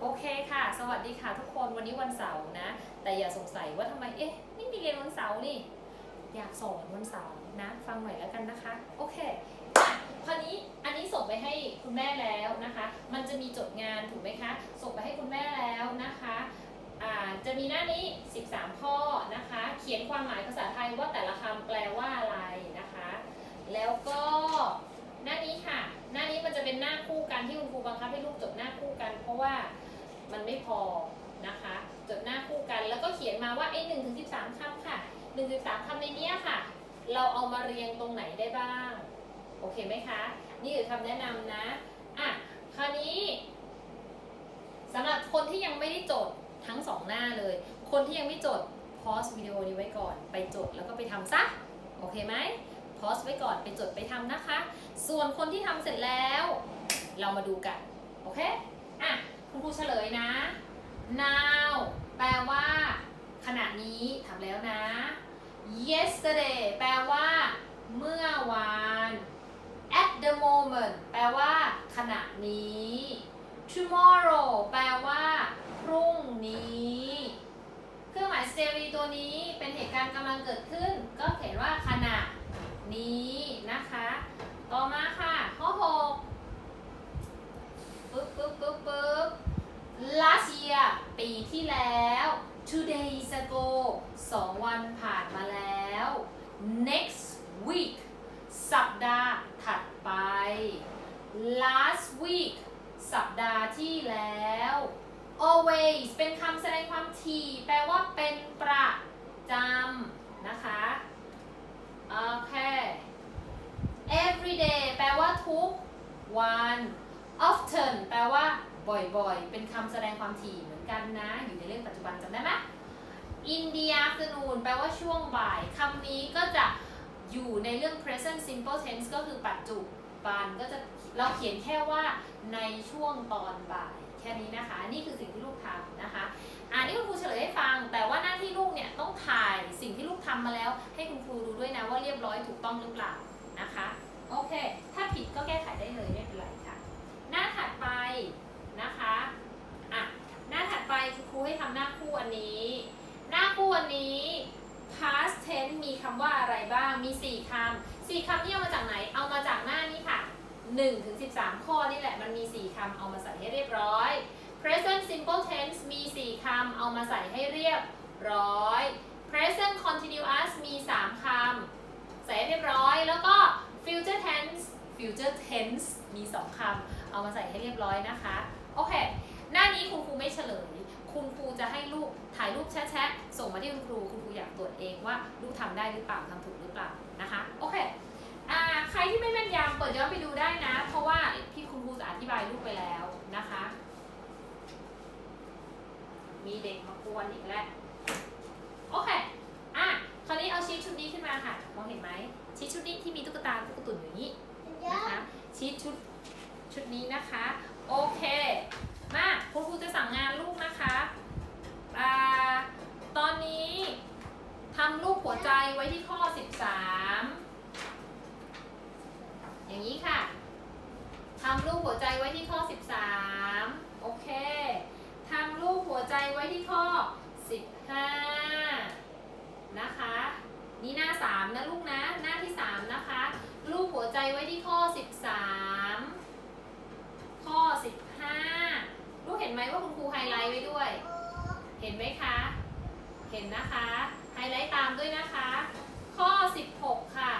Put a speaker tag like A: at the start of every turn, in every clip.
A: โอเคค่ะ สวัสดีค่ะทุกคน วันนี้วันเสาร์นะ แต่อย่าสงสัยว่าทำไม เอ๊ะ ไม่มีเรียนวันเสาร์นี่ อยากสอนวันเสาร์นะ ฟังหน่อยแล้วกันนะคะ โอเคอะคราวนี้อันนี้ส่งไปให้คุณแม่แล้วนะคะ มันจะมีจดงานถูกไหมคะ ส่งไปให้คุณแม่แล้วนะคะอ่าจะมีหน้านี้ 13 ข้อนะคะ เขียนความหมายภาษาไทยว่าแต่ละคำแปลว่าอะไรนะคะ แล้วก็หน้านี้ค่ะ เป็นหน้าคู่กันที่คุณครูบังคับให้ลูกจดหน้าคู่กัน เพราะว่ามันไม่พอนะคะ จดหน้าคู่กันแล้วก็เขียนมาว่าไอ้หนึ่งถึงสิบสามคำค่ะหนึ่งถึงสามคำในเนี้ยค่ะ เราเอามาเรียงตรงไหนได้บ้าง โอเคไหมคะ นี่คือคำแนะนำนะอะคราวนี้สำหรับคนที่ยังไม่ได้จดทั้งสองหน้าเลย คนที่ยังไม่จดพอสวิดีโอนี้ไว้ก่อน ไปจดแล้วก็ไปทำซะ โอเคไหม พอสไว้ก่อนไปจดไปทำนะคะ ส่วนคนที่ทำเสร็จแล้ว เรามาดูกัน โอเค อะ คุณครูเฉลยนะ now แปลว่า ขณะนี้ทำแล้วนะ yesterday แปลว่า เมื่อวาน at the moment แปลว่า ขณะนี้ tomorrow แปลว่า พรุ่งนี้ เครื่องหมายสเตอรีตัวนี้เป็นเหตุการณ์กำลังเกิดขึ้น ก็เขียนว่าขณะ นะคะ ต่อมาค่ะ ข้อ6ปึ๊บปึ๊บปึ๊บปึ๊บ last year ปีที่แล้ว two days ago สองวันผ่านมาแล้ว next week สัปดาห์ถัดไป last week สัปดาห์ที่แล้ว always เป็นคำแสดงความถี่ แปลว่าเป็นประจำนะคะ โอเค every day แปลว่าทุ กวัน often แปลว่าบ่อยๆ เป็นคำแสดงความถี่เหมือนกันนะ อยู่ในเรื่องปัจจุบันจำได้ไหม in the afternoon แปลว่าช่วงบ่ายคำนี้ก็จะอยู่ในเรื่อง present simple tense ก็คือปัจจุบันก็จะเราเขียนแค่ว่าในช่วงตอนบ่าย แค่นี้นะคะ นี่คือสิ่งที่ลูกทำนะคะอ่านี่คุณครูเฉลยให้ฟัง แต่ว่าหน้าที่ลูกเนี่ยต้องถ่ายสิ่งที่ลูกทำมาแล้ว ให้คุณครูดูด้วยนะว่าเรียบร้อยถูกต้องหรือเปล่านะคะ โอเค ถ้าผิดก็แก้ไขได้เลยไม่เป็นไรค่ะ หน้าถัดไปนะคะอะหน้าถัดไปคือครูให้ทำหน้าคู่อันนี้ หน้าคู่อันนี้ past tense มีคำว่าอะไรบ้าง มี 4คำ4คำนี่เอามาจากไหน เอามาจากหน้านี้ค่ะ1ถึง13 ข้อนี่แหละ มันมี 4คำเอามาใส่ให้เรียบร้อย present simple tense มี 4คำเอามาใส่ให้เรียบร้อย present continuous มี 3คำใส่ให้เรียบร้อย แล้วก็ future tense future tense มี 2 คำ เอามาใส่ให้เรียบร้อยนะคะ โอเค หน้านี้คุณครูไม่เฉลย คุณครูจะให้ลูกถ่ายรูปแชะๆ ส่งมาที่คุณครู คุณครูอยากตรวจเองว่าลูกทำได้หรือเปล่าทำถูกหรือเปล่านะคะ โอเคอ่าใครที่ไม่แม่นยำเปิดย้อนไปดูได้นะ เพราะว่าพี่คุณครูจะอธิบายลูกไปแล้วนะคะ มีเด็กมากวนอีกแล้ว โอเค ชุดนี้ขึ้นมาค่ะ มองเห็นไหมชีทชุดนี้ที่มีตุ๊กตาตุ๊กตุ่นอยู่างนี้นะคะชีทชุดชุดนี้นะคะ โอเคมาคุณครูจะสั่งงานลูกนะคะอ่าตอนนี้ทำรูปหัวใจไว้ที่ข้อ 13 อย่างนี้ค่ะทำรูปหัวใจไว้ที่ข้อ 13 โอเคทำรูปหัวใจไว้ที่ข้อ 15 นี่หน้า 3 นะลูกนะ หน้าที่ 3 นะคะรูปหัวใจไว้ที่ข้อ 13 ข้อ 15 ลูกเห็นไหมว่าคุณครูไฮไลท์ไว้ด้วย เห็นไหมคะ เห็นนะคะ ไฮไลท์ตามด้วยนะคะ ข้อ 16 ค่ะ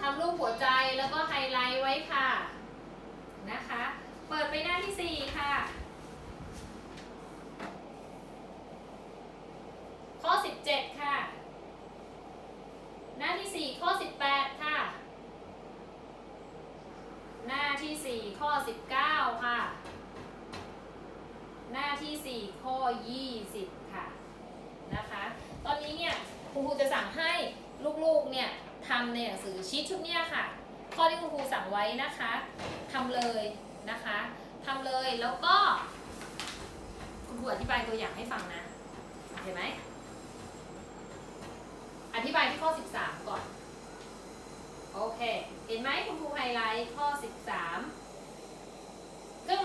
A: ทำรูปหัวใจแล้วก็ไฮไลท์ไว้ค่ะ นะคะ เปิดไปหน้าที่ 4 ค่ะ ข้อ 17 ค่ะ หน้าที่ 4 ข้อ 18 ค่ะ หน้าที่ 4 ข้อ 19 ค่ะ หน้า ที่ 4 ข้อ 20 ค่ะนะคะ ตอนนี้เนี่ยคุณครูจะสั่งให้ลูกๆเนี่ยทำในหนังสือชีทชุดเนี้ยค่ะ ข้อที่คุณครูสั่งไว้นะคะทำเลยนะคะทำเลยแล้วก็ คุณครูอธิบายตัวอย่างให้ฟังนะเห็นไหมอธิบายที่ข้อ 13 ก่อน โอเค เห็นไหมคุณครูไฮไลท์ข้อ 13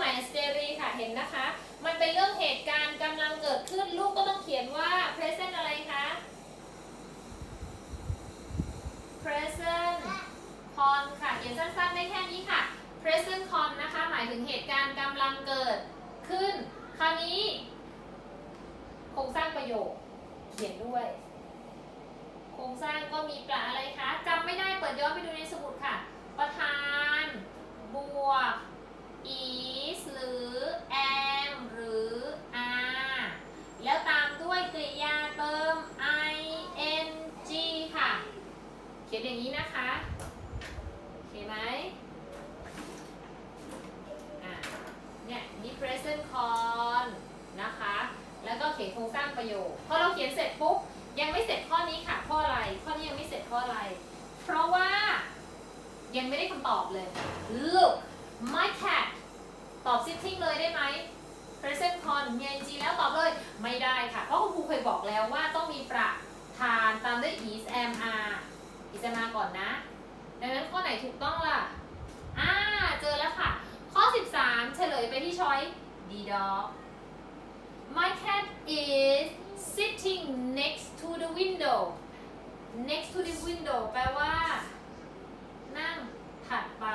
A: มายสเตอรีค่ะเห็นนะคะ มันเป็นเรื่องเหตุการณ์กำลังเกิดขึ้นลูกก็ต้องเขียนว่า present อะไรคะ present con ค่ะเขียนสั้นๆได้แค่นี้ค่ะ present con นะคะ หมายถึงเหตุการณ์กำลังเกิดขึ้น คราวนี้โครงสร้างประโยคเขียนด้วย โครงสร้างก็มีประอะไรคะจำไม่ได้เปิดย้อนไปดูในสมุดค่ะ ประธาน บวก is หรือ am หรือ are แล้วตามด้วยกริยาเติม ing ค่ะ เขียนอย่างนี้นะคะโอเคไหมอะเนี่ยนี่ present con นะคะ แล้วก็เขียนโครงสร้างประโยค พอเราเขียนเสร็จปุ๊บ ยังไม่เสร็จข้อนี้ค่ะ ข้ออะไร ข้อนี้ยังไม่เสร็จข้ออะไร เพราะว่า ยังไม่ได้คำตอบเลย look my cat ตอบ sitting เลยได้ไหม present con มี ing แล้วตอบเลย ไม่ได้ค่ะ เพราะคุณครูเคยบอกแล้วว่าต้องมีประธานตามด้วย is am are is am are ก่อนนะ ดังนั้นข้อไหนถูกต้องล่ะ อ่า เจอแล้วค่ะ ข้อ 13 เฉลยไปที่ช้อย D dog My cat is sitting next to the window next to the window แปลว่า นั่งถัดไป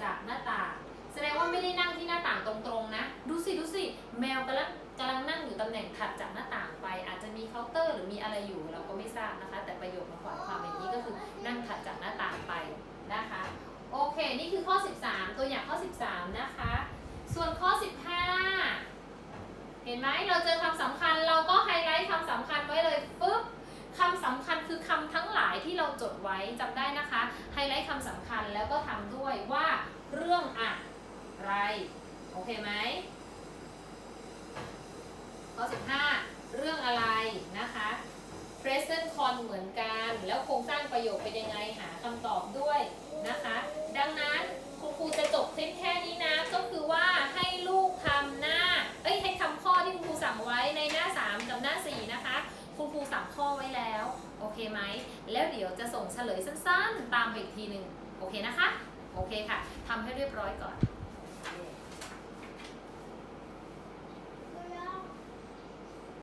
A: จากหน้าต่าง แสดงว่าไม่ได้นั่งที่หน้าต่างตรงๆนะ ดูสิดูสิแมวกำลังกำลังนั่งอยู่ตำแหน่งถัดจากหน้าต่างไป อาจจะมีเคาน์เตอร์หรือมีอะไรอยู่เราก็ไม่ทราบนะคะ แต่ประโยคมันขวายความอย่างนี้ก็คือนั่งถัดจากหน้าต่างไปนะคะ โอเค นี่คือข้อ 13 ตัวอย่างข้อ 13 นะคะ ส่วนข้อ 15 เห็นไหมเราเจอคำสำคัญเราก็ไฮไลท์คำสำคัญไว้เลยปุ๊บคำสำคัญคือคำทั้งหลายที่เราจดไว้จำได้นะคะ ไฮไลท์คำสำคัญแล้วก็ทำด้วยว่าเรื่องอะไร โอเคไหมข้อ 15 เรื่องอะไรนะคะ present con เหมือนกัน แล้วโครงสร้างประโยคเป็นยังไงหาคำตอบด้วยนะคะ ดังนั้นคุณครูจะจบคลิปแค่นี้นะ ก็คือว่าให้ลูกทำหน้า เอ้ยให้ทำข้อที่คุณครูสั่งไว้ในหน้า 3 กับหน้า 4 นะคะ คุณครูสั่งข้อไว้แล้ว โอเคไหม แล้วเดี๋ยวจะส่งเฉลยสั้นๆ ตามไปอีกทีหนึ่งโอเคนะคะ โอเคค่ะทำให้เรียบร้อยก่อน